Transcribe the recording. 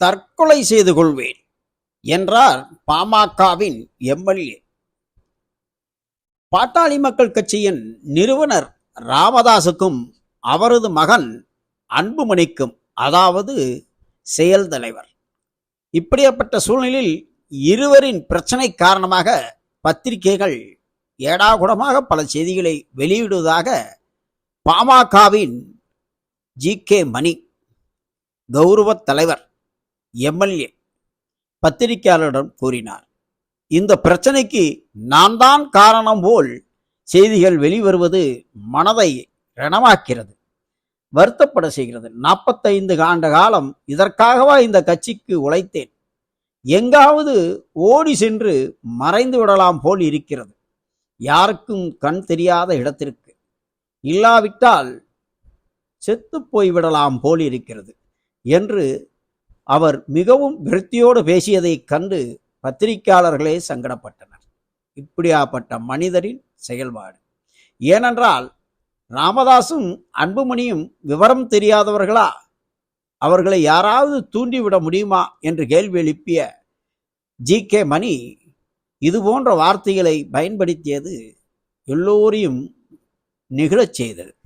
தற்கொலை செய்து கொள்வேன் என்றார் பாமகவின் எம்எல்ஏ. பாட்டாளி மக்கள் கட்சியின் நிறுவனர் ராமதாசுக்கும் அவரது மகன் அன்புமணிக்கும் அதாவது செயல் தலைவர். இப்படியாப்பட்ட சூழ்நிலையில் இருவரின் பிரச்சனை காரணமாக பத்திரிகைகள் ஏடாகுடமாக பல செய்திகளை வெளியிடுவதாக பாமகவின் ஜி கே மணி கௌரவ தலைவர் எம்எல்ஏ பத்திரிகையாளரிடம் கூறினார். இந்த பிரச்சனைக்கு நான் தான் காரணம் போல் செய்திகள் வெளிவருவது மனதை ரணமாக்கிறது. வருத்தப்பட செய்கிறது. நாற்பத்தைந்து ஆண்ட காலம் இதற்காகவா இந்த கட்சிக்கு உழைத்தேன்? எங்காவது ஓடி சென்று மறைந்து விடலாம் போல் இருக்கிறது. யாருக்கும் கண் தெரியாத இடத்திற்கு. இல்லாவிட்டால் செத்து போய்விடலாம் போல் இருக்கிறது என்று அவர் மிகவும் விருத்தியோடு பேசியதைக் கண்டு பத்திரிகையாளர்களே சங்கடப்பட்டனர். இப்படியாப்பட்ட மனிதரின் செயல்பாடு. ஏனென்றால் ராமதாசும் அன்புமணியும் விவரம் தெரியாதவர்களா? அவர்களை யாராவது தூண்டிவிட முடியுமா? என்று கேள்வி எழுப்பிய ஜி. கே. மணி இது போன்ற வார்த்தைகளை பயன்படுத்தியது எல்லோரையும் நிகழச் செய்தது.